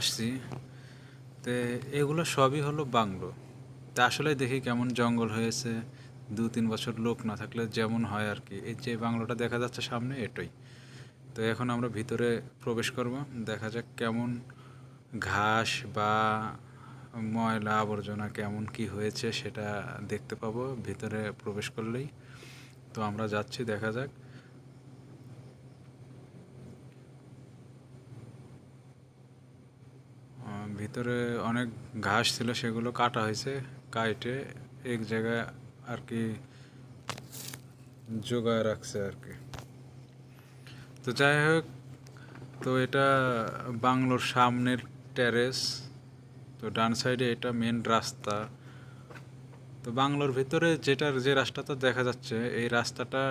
আসছি, তো এগুলো সবই হলো বাংলো। তা আসলে দেখি কেমন জঙ্গল হয়েছে, দু তিন বছর লোক না থাকলে যেমন হয় আর কি। এই যে বাংলোটা দেখা যাচ্ছে সামনে, এটাই। তো এখন আমরা ভিতরে প্রবেশ করব, দেখা যাক কেমন ঘাস বা ময়লা আবর্জনা কেমন কি হয়েছে সেটা দেখতে পাবো ভিতরে প্রবেশ করলেই। তো আমরা যাচ্ছি, দেখা যাক। ভিতরে অনেক ঘাস ছিল, সেগুলো কাটা হয়েছে, কাইটে এক জায়গায় আর কি জোগায় রাখছে আর কি তো যাই হোক, তো এটা বাংলোর সামনের টেরেস তো ডান সাইডে এটা মেন রাস্তা। তো বাংলোর ভিতরে যেটার যে রাস্তাটা দেখা যাচ্ছে, এই রাস্তাটা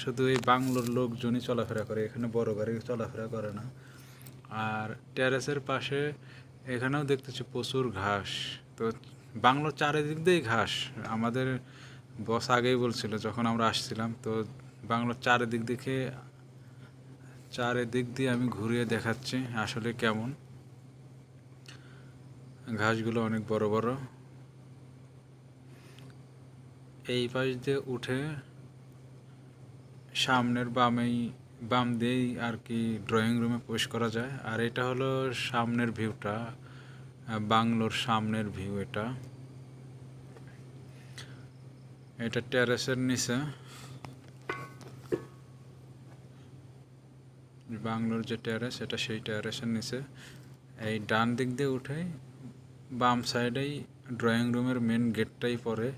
শুধু এই বাংলোর লোকজনই চলাফেরা করে, এখানে বড় গাড়ি চলাফেরা করে না। আর টেরেসের পাশে এখানেও দেখতেছি প্রচুর ঘাস। তো বাংলোর চারিদিক দিয়েই ঘাস। আমাদের বস আগেই বলছিল, যখন আমরা আসছিলাম, তো বাংলোর চারিদিক দিকে চারিদিক দিয়ে আমি ঘুরিয়ে দেখাচ্ছি আসলে কেমন। ঘাসগুলো অনেক বড় বড়। এই পাশ দিয়ে উঠে সামনের বামেই বাম দিয়েই আর কি ড্রয়িং রুমে প্রবেশ করা যায়। আর এটা হলো সামনের ভিউটা বাংলোর সামনের ভিউ এটা। এটা টেরেসের নিচে। বাংলোর যে টেরেস এটা সেই টেরেসের নিচে। এই ডান দিক দিয়ে উঠে বাম সাইডেই ড্রয়িং রুমের মেন গেটটাই পড়ে।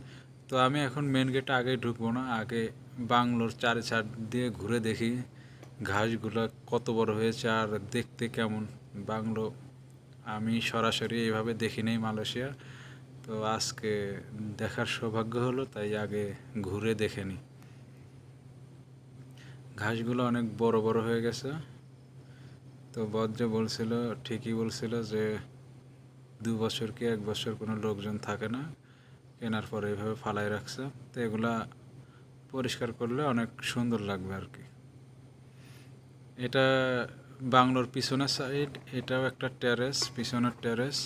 তো আমি এখন মেন গেটে আগে ঢুকবো না, আগে বাংলোর চারি চার দিয়ে ঘুরে দেখি। ঘাসগুলো কত বড় হয়েছে আর দেখতে কেমন? বাংলো, আমি সরাসরি এইভাবে দেখি নেই মালয়েশিয়া। তো আজকে দেখার সৌভাগ্য হলো, তাই আগে ঘুরে দেখে নিই। ঘাসগুলো অনেক বড় বড় হয়ে গেছে। তো বজ্র বলছিল, ঠিকই বলছিল যে দু বছর কি এক বছর কোনো লোকজন থাকে না, কেনার পরে এইভাবে ফালাই রাখছে। তো এগুলা পরিষ্কার করলে অনেক সুন্দর লাগবে আর কি। এটা বাংলোর পিছনের সাইড এটাও একটা টেরেস পিছনের টেরেস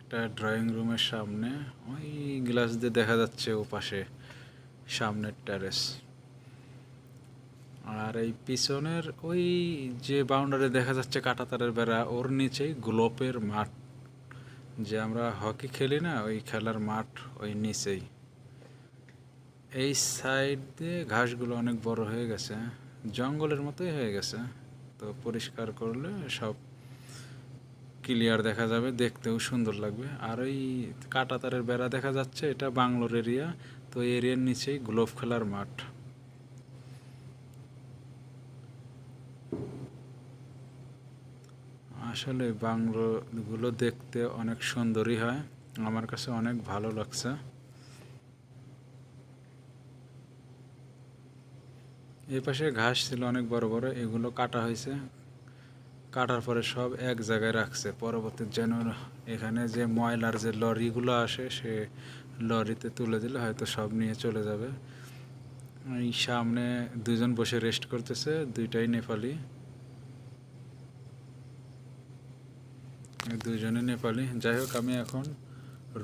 এটা ড্রয়িং রুমের সামনে, ওই গ্লাস দিয়ে দেখা যাচ্ছে ও পাশে, সামনের টেরেস আর এই পিছনের ওই যে বাউন্ডারি দেখা যাচ্ছে কাঁটাতারের বেড়া, ওর নিচেই গ্লোপের মাঠ। যে আমরা হকি খেলি না, ওই খেলার মাঠ ওই নিচেই। এই সাইড দিয়ে ঘাসগুলো অনেক বড় হয়ে গেছে, জঙ্গলের মতোই হয়ে গেছে। তো পরিষ্কার করলে সব ক্লিয়ার দেখা যাবে, দেখতেও সুন্দর লাগবে। আর ওই কাঁটাতারের বেড়া দেখা যাচ্ছে, এটা বাংলোর এরিয়া তো এরিয়ার নিচেই গ্লোভ খেলার মাঠ। আসলে বাংলোগুলো দেখতে অনেক সুন্দরই হয়, আমার কাছে অনেক ভালো লাগছে। এই পাশে ঘাস ছিল অনেক বড় বড়, এগুলো কাটা হয়েছে। কাটার পরে সব এক জায়গায় রাখছে। পরবর্তী যেন এখানে যে ময়লার যে লরিগুলো আসে, সে লরিতে তুলে দিলে হয়তো সব নিয়ে চলে যাবে। এই সামনে দুজন বসে রেস্ট করতেছে, দুইটাই নেপালি। দুজনে নেপালি। যাই হোক, আমি এখন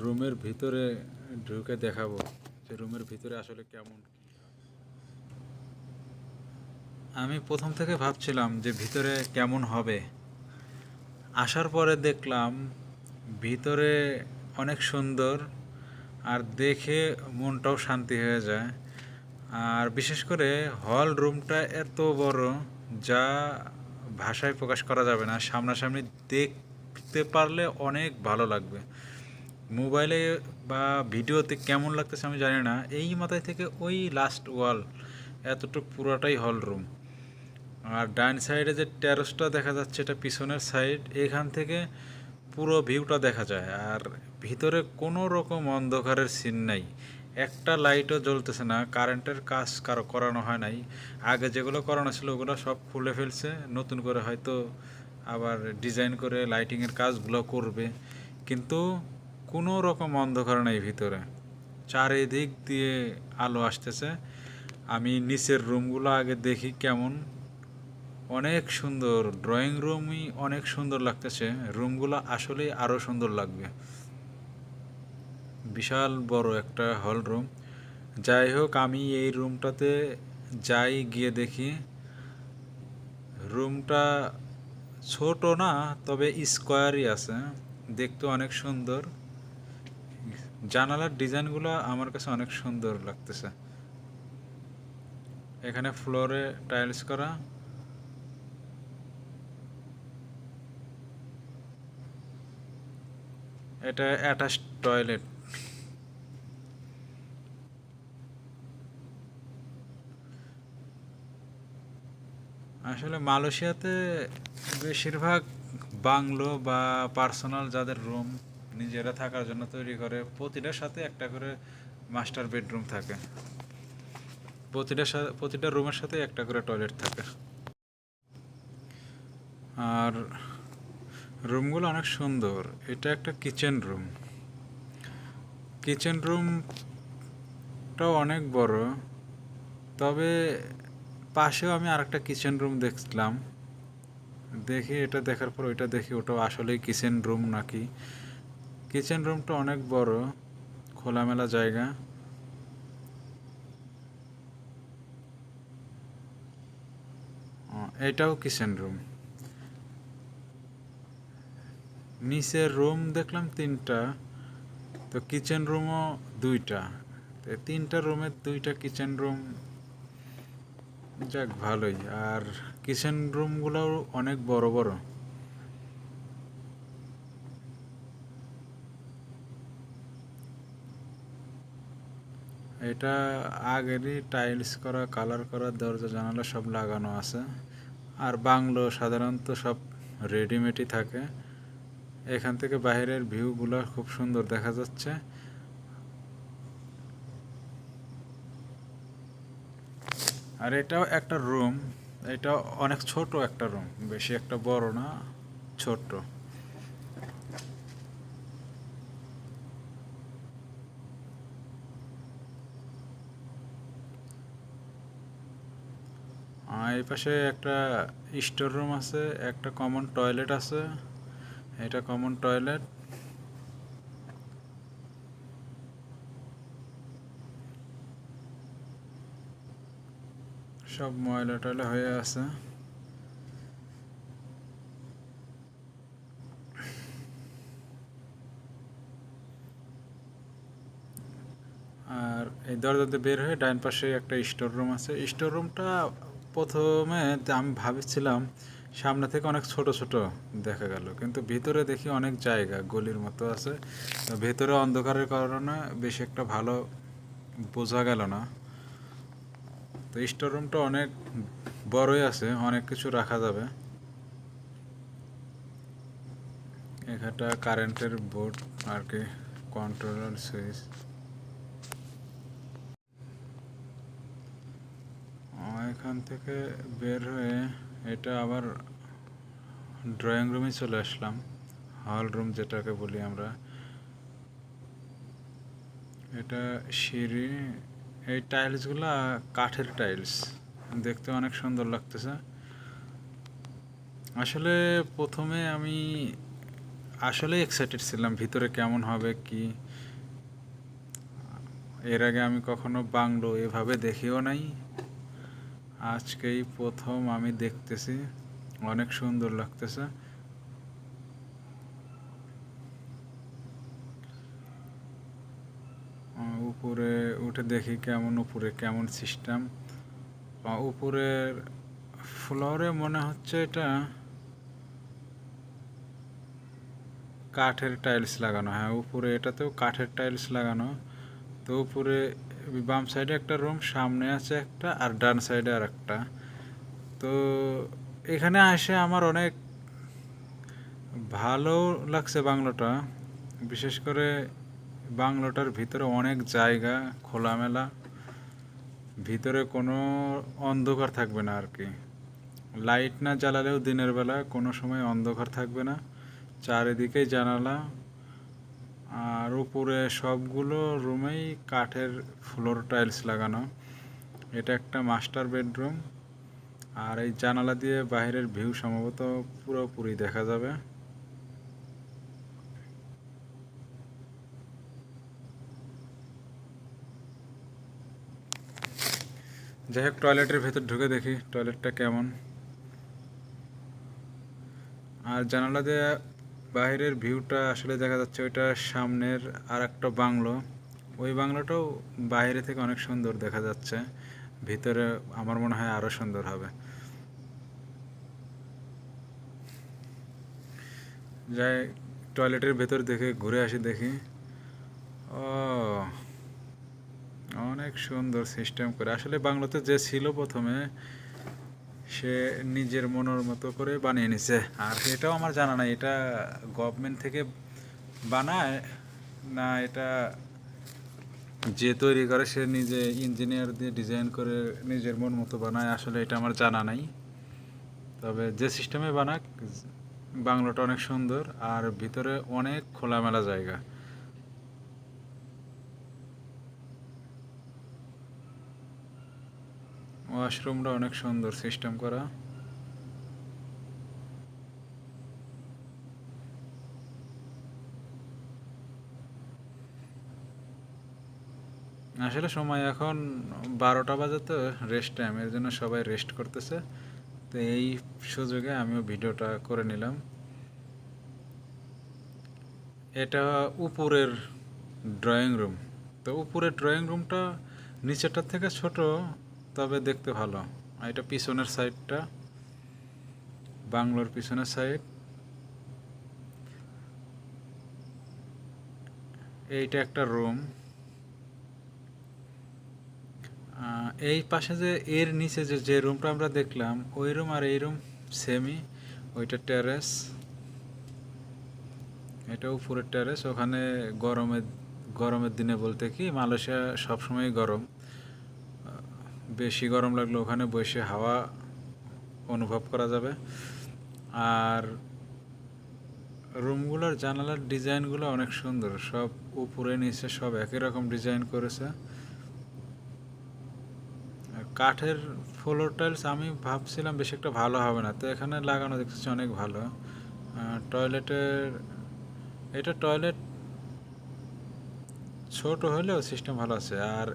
রুমের ভিতরে ঢুকে দেখাবো যে রুমের ভিতরে আসলে কেমন আমি প্রথম থেকে ভাবছিলাম যে ভিতরে কেমন হবে। আসার পরে দেখলাম ভিতরে অনেক সুন্দর আর দেখে মনটাও শান্তি হয়ে যায়। আর বিশেষ করে হল রুমটা এত বড় যা ভাষায় প্রকাশ করা যাবে না, সামনাসামনি দেখতে পারলে অনেক ভালো লাগবে। মোবাইলে বা ভিডিওতে কেমন লাগতেছে আমি জানি না, এই মাথায় থেকে ওই লাস্ট ওয়াল এতটুকু পুরোটাই হল রুম। আর ডাইন সাইডে যে টেরসটা দেখা যাচ্ছে, এটা পিছনের সাইড, এখান থেকে পুরো ভিউটা দেখা যায়। আর ভিতরে কোনো রকম অন্ধকারের সিন নাই। একটা লাইটও জ্বলতেছে না কারেন্টের কাজ কারও করানো হয় নাই। আগে যেগুলো করানো ছিল, ওগুলো সব খুলে ফেলছে। নতুন করে হয়তো আবার ডিজাইন করে লাইটিংয়ের কাজগুলো করবে। কিন্তু কোনো রকম অন্ধকার নেই ভিতরে। চারিদিক দিয়ে আলো আসতেছে। আমি নিচের রুমগুলো আগে দেখি কেমন। অনেক সুন্দর ড্রয়িং রুমই অনেক সুন্দর লাগতেছে। রুমগুলো আসলেই আরও সুন্দর লাগবে। বিশাল বড় একটা হল রুম। যাই হোক, আমি এই রুমটাতে যাই, গিয়ে দেখি। রুমটা ছোট না, তবে স্কোয়ারই আছে। দেখতে অনেক সুন্দর। জানালার ডিজাইনগুলো আমার কাছে অনেক সুন্দর লাগতেছে। এখানে ফ্লোরে টাইলস করা। এটা অ্যাটাচ টয়লেট আসলে মালয়েশিয়াতে বেশিরভাগ বাংলো বা পার্সোনাল যাদের রুম নিজেরা থাকার জন্য তৈরি করে, প্রতিটার সাথে একটা করে মাস্টার বেডরুম থাকে। প্রতিটা প্রতিটা রুমের সাথে একটা করে টয়লেট থাকে। আর রুমগুলো অনেক সুন্দর। এটা একটা কিচেন রুম। কিচেন রুমটাও অনেক বড়। তবে পাশেও আমি আরেকটা কিচেন রুম দেখলাম। দেখি এটা দেখার পর ওইটা দেখি ওটা আসলেই কিচেন রুম নাকি। কিচেন রুমটা অনেক বড়, খোলামেলা জায়গা। এটাও কিচেন রুম। নিচের রুম দেখলাম তিনটা, তো কিচেন রুমও দুইটা। তো তিনটা রুমের দুইটা কিচেন রুম যাক ভালোই। আর কিচেন রুমগুলোও অনেক বড় বড়। এটা আগেরই টাইলস করা কালার করা, দরজা, জানালা সব লাগানো আছে। আর বাংলো সাধারণত সব রেডিমেডই থাকে। এখান থেকে বাইরের ভিউগুলো খুব সুন্দর দেখা যাচ্ছে। আর এটাও একটা রুম এটা অনেক ছোট একটা রুম, বেশি একটা বড় না ছোট এই পাশে একটা স্টোর রুম আছে, একটা কমন টয়লেট আছে। এটা কমন টয়লেট সব ময়লা টয়লা হয়ে আছে। আর এই দরজাতে বের হয়ে ডাইন পাশে একটা স্টোর রুম আছে। স্টোর রুমটা প্রথমে আমি ভাবছিলাম সামনে থেকে অনেক ছোট ছোট দেখা গেল। কিন্তু ভিতরে দেখি অনেক জায়গা, গলির মতো আছে। ভেতরে অন্ধকারের কারণে বেশি একটা ভালো বোঝা গেল না। তো স্টোর রুমটা অনেক বড়ই আছে, অনেক কিছু রাখা যাবে। এখানটা কারেন্টের বোর্ড আর কি, কন্ট্রোলার সুইচ। এখান থেকে বের হয়ে এটা আবার ড্রয়িং রুমে চলে আসলাম হল রুম যেটাকে বলি আমরা। এটা সিঁড়ি, এই টাইলসগুলা কাঠের টাইলস দেখতে অনেক সুন্দর লাগতেছে। আসলে প্রথমে আমি আসলে এক্সাইটেড ছিলাম ভিতরে কেমন হবে, কি। এর আগে আমি কখনো বাংলো এভাবে দেখিও নাই। আজকেই প্রথম আমি দেখতেছি। অনেক সুন্দর লাগতেছে। উপরে উঠে দেখি কেমন উপরে, কেমন সিস্টেম উপরের ফ্লোরে মনে হচ্ছে এটা কাঠের টাইলস লাগানো। হ্যাঁ উপরে এটাতেও কাঠের টাইলস লাগানো। তো উপরে বাম সাইডে একটা রুম, সামনে আছে একটা, আর ডান সাইডে আর একটা। তো এখানে আসে আমার অনেক ভালো লাগছে বাংলোটা। বিশেষ করে বাংলোটার ভিতরে অনেক জায়গা খোলামেলা, ভিতরে কোনো অন্ধকার থাকবে না আর কি লাইট না জ্বালালেও দিনের বেলা কোনো সময় অন্ধকার থাকবে না। চারিদিকেই জানালা আর উপরে সবগুলো রুমেই কাঠের ফ্লোর টাইলস লাগানো। এটা একটা মাস্টার বেডরুম। আর এই জানালা দিয়ে বাইরের ভিউ সম্ভবত পুরোপুরি দেখা যাবে। যাই হোক, টয়লেটের ভেতর ঢুকে দেখি, টয়লেটটা কেমন। আর জানালা দিয়ে বাইরের ভিউটা আসলে দেখা যাচ্ছে ওইটা সামনের আর একটা বাংলো। ওই বাংলোটাও বাইরে থেকে অনেক সুন্দর দেখা যাচ্ছে। ভিতরে আমার মনে হয় আরও সুন্দর হবে। যাই, টয়লেটের ভেতর দেখে ঘুরে আসি দেখি। ও, অনেক সুন্দর সিস্টেম করে। আসলে বাংলাতে যে ছিল প্রথমে সে নিজের মনের মতো করে বানিয়ে নিছে। আর এটাও আমার জানা নাই, এটা গভর্নমেন্ট থেকে বানায় না এটা যে তৈরি করে সে নিজে ইঞ্জিনিয়ার দিয়ে ডিজাইন করে নিজের মন মতো বানায়, আসলে এটা আমার জানা নাই। তবে যে সিস্টেমে বানাক, বাংলোটা অনেক সুন্দর, আর ভিতরে অনেক খোলামেলা জায়গা। ওয়াশরুমটা অনেক সুন্দর সিস্টেম করা। আসলে সময় এখন বারোটা বাজে তো রেস্ট টাইম এর জন্য সবাই রেস্ট করতেছে। তো এই সুযোগে আমিও ভিডিওটা করে নিলাম। এটা উপরের ড্রয়িং রুম তো উপরের ড্রয়িং রুমটা নিচেরটার থেকে ছোট তবে দেখতে ভালো। এটা পিছনের সাইডটা, বাংলোর পিছনের সাইড। এইটা একটা রুম। এই পাশে যে, এর নিচে যে যে রুমটা আমরা দেখলাম, ওই রুম আর এই রুম সেমি ওইটা টেরেস এটা উপরের টেরেস ওখানে গরমের গরমের দিনে বলতে কি, মালয়েশিয়া সবসময় গরম। বেশি গরম লাগলে ওখানে বসে হাওয়া অনুভব করা যাবে। আর রুমগুলোর জানালার ডিজাইনগুলো অনেক সুন্দর, সব উপরে নিচে সব একই রকম ডিজাইন করেছে। কাঠের ফ্লোর টাইলস আমি ভাবছিলাম বেশি একটা ভালো হবে না, তো এখানে লাগানো দেখতেছি অনেক ভালো। টয়লেটের এটা টয়লেট ছোট হলেও সিস্টেম ভালো আছে। আর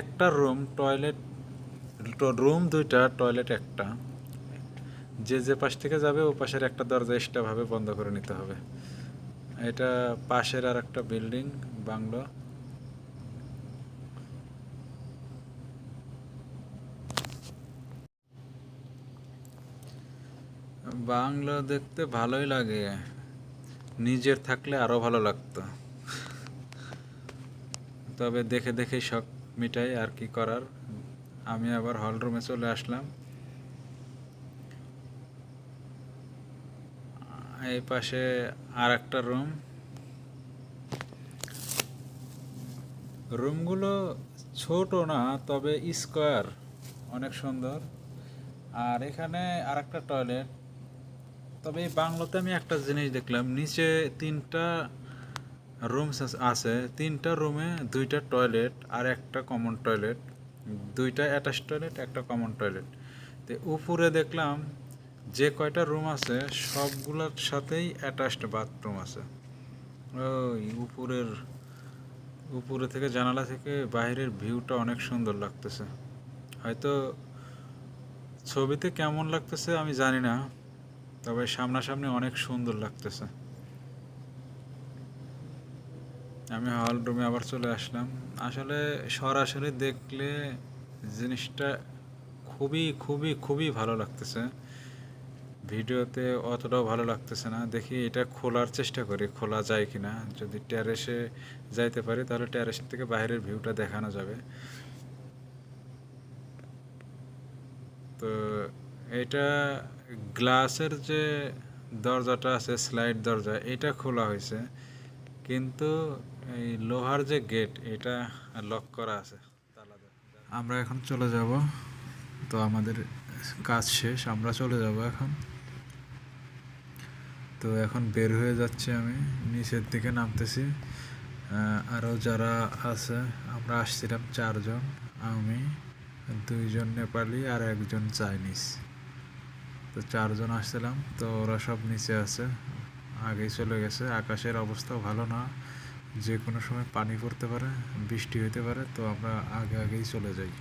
একটা রুম টয়লেট রুম দুইটা, টয়লেট একটা। যে যে পাশ থেকে যাবে, ও পাশের একটা দরজা এক্সট্রাভাবে বন্ধ করে নিতে হবে। এটা পাশের আর একটা বিল্ডিং, বাংলো। বাংলো দেখতে ভালোই লাগে। নিজের থাকলে আরও ভালো লাগতো। তবে দেখে দেখে শখ মিটাই আর কি করার। আমি আবার হল রুমে চলে আসলাম। এই পাশে আর একটা রুম রুমগুলো ছোট না, তবে স্কোয়ার অনেক সুন্দর। আর এখানে আর একটা টয়লেট তবে এই বাংলোতে আমি একটা জিনিস দেখলাম, নিচে তিনটা রুমস আছে। তিনটা রুমে দুইটা টয়লেট আর একটা কমন টয়লেট দুইটা অ্যাটাচ টয়লেট একটা কমন টয়লেট তো উপরে দেখলাম যে কয়টা রুম আছে, সবগুলোর সাথেই অ্যাটাচড বাথরুম আছে। ওই উপরের, উপরে থেকে জানালা থেকে বাইরের ভিউটা অনেক সুন্দর লাগতেছে। হয়তো ছবিতে কেমন লাগতেছে আমি জানি না, তবে সামনাসামনি অনেক সুন্দর লাগতেছে। আমি হল রুমে আবার চলে আসলাম। আসলে সরাসরি দেখলে জিনিসটা খুবই খুবই খুবই ভালো লাগতেছে। ভিডিওতে অতটাও ভালো লাগতেছে না। দেখি এটা খোলার চেষ্টা করি, খোলা যায় কিনা। যদি ট্যারেসে যাইতে পারি, তাহলে ট্যারেস থেকে বাইরের ভিউটা দেখানো যাবে। তো এটা গ্লাসের যে দরজাটা আছে স্লাইড দরজা, এটা খোলা হয়েছে। কিন্তু এই লোহার যে গেট এটা লক করা আছে। আমরা এখন চলে যাব। তো আমাদের কাজ শেষ, আমরা চলে যাব এখন। তো এখন বের হয়ে যাচ্ছি আমি, নিচের দিকে নামতেছি। আরও যারা আছে, আমরা আসছিলাম চারজন, আমি, দুইজন নেপালি আর একজন চাইনিজ। তো চারজন আসছিলাম, তো ওরা সব নিচে আছে, আগেই চলে গেছে। আকাশের অবস্থাও ভালো না। যে কোনো সময় পানি পড়তে পারে, বৃষ্টি হইতে পারে, তো আমরা আগে আগেই চলে যাই।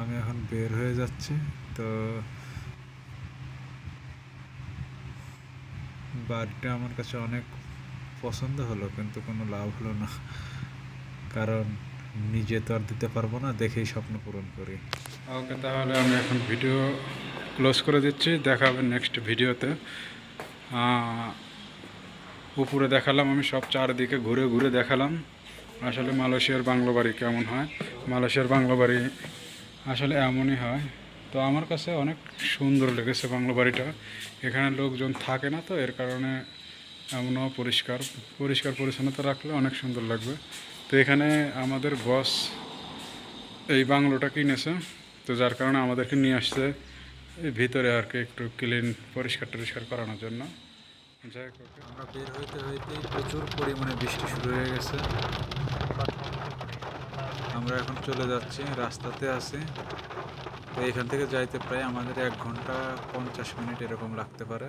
আমি এখন বের হয়ে যাচ্ছি, তো বাড়িটা আমার কাছে অনেক পছন্দ হলো, কিন্তু কোনো লাভ হলো না। কারণ নিজে তো আর দিতে পারব না, দেখেই স্বপ্ন পূরণ করি। ওকে, তাহলে আমি এখন ভিডিও ক্লোজ করে দিচ্ছি দেখা হবে নেক্সট ভিডিওতে উপরে দেখালাম আমি সব চারদিকে ঘুরে ঘুরে দেখালাম। আসলে মালয়েশিয়ার বাংলো বাড়ি কেমন হয়? মালয়েশিয়ার বাংলো বাড়ি আসলে এমনই হয়। তো আমার কাছে অনেক সুন্দর লেগেছে বাংলো বাড়িটা। এখানে লোকজন থাকে না তো, এর কারণে এমনও পরিষ্কার পরিষ্কার পরিচ্ছন্নতা রাখলে অনেক সুন্দর লাগবে। তো এখানে আমাদের বস এই বাংলোটা কিনেছে। তো যার কারণে আমাদেরকে নিয়ে আসছে ভিতরে আর কি একটু ক্লিন পরিষ্কার টরিষ্কার করানোর জন্য। যাই হোক, আমরা বের হইতে হইতেই প্রচুর পরিমাণে বৃষ্টি শুরু হয়ে গেছে। আমরা এখন চলে যাচ্ছি, রাস্তাতে আছি। তো এখান থেকে যাইতে প্রায় আমাদের এক ঘণ্টা পঞ্চাশ মিনিট এরকম লাগতে পারে।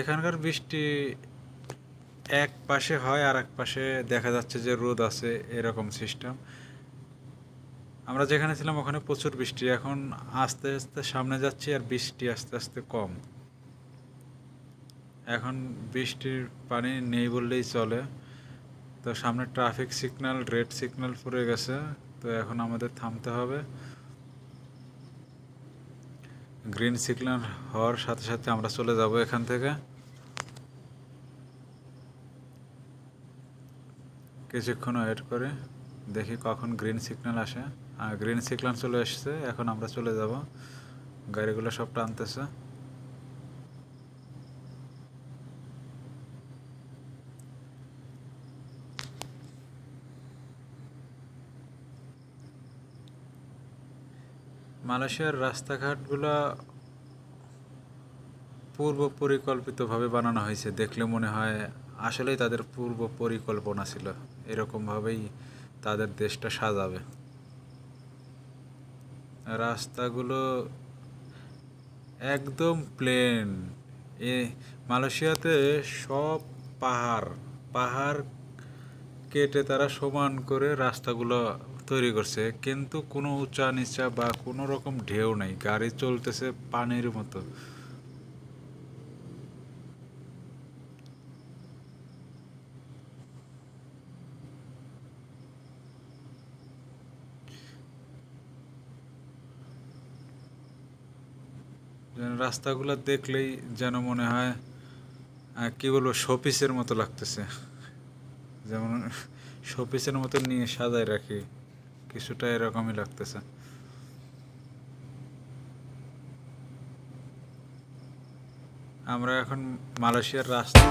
এখানকার বৃষ্টি এক পাশে হয় আর এক পাশে দেখা যাচ্ছে যে রোদ আছে এরকম সিস্টেম আমরা যেখানে ছিলাম ওখানে প্রচুর বৃষ্টি, এখন আস্তে আস্তে সামনে যাচ্ছি আর বৃষ্টি আস্তে আস্তে কম। এখন বৃষ্টির পানি নেই বললেই চলে। তো সামনে ট্রাফিক সিগন্যাল রেড সিগন্যাল পড়ে গেছে, তো এখন আমাদের থামতে হবে। গ্রিন সিগন্যাল হওয়ার সাথে সাথে আমরা চলে যাব এখান থেকে। কিছুক্ষণ ওয়েট করে, দেখি কখন গ্রিন সিগন্যাল আসে। আর গ্রিন সিগন্যাল চলে এসছে, এখন আমরা চলে যাব। গাড়িগুলো সব টানতেছে। মালয়েশিয়ার রাস্তাঘাটগুলো পূর্ব পরিকল্পিতভাবে বানানো হয়েছে, দেখলে মনে হয় আসলেই তাদের পূর্ব পরিকল্পনা ছিল। এরকমভাবেই তাদের দেশটা সাজাবে। রাস্তাগুলো একদম প্লেন এ, মালয়েশিয়াতে সব পাহাড় পাহাড় কেটে তারা সমান করে রাস্তাগুলো তৈরি করছে। কিন্তু কোনো উঁচা নিচা বা কোনো রকম ঢেউ নাই। গাড়ি চলতেছে পানির মতো। রাস্তাগুলো দেখলেই যেন মনে হয় কি বলব, শোপিসের মতো লাগতেছে। যেমন শোপিসের মতো নিয়ে সাজায় রাখি, কিছুটা এরকমই লাগতেছে। আমরা এখন মালয়েশিয়ার রাস্তা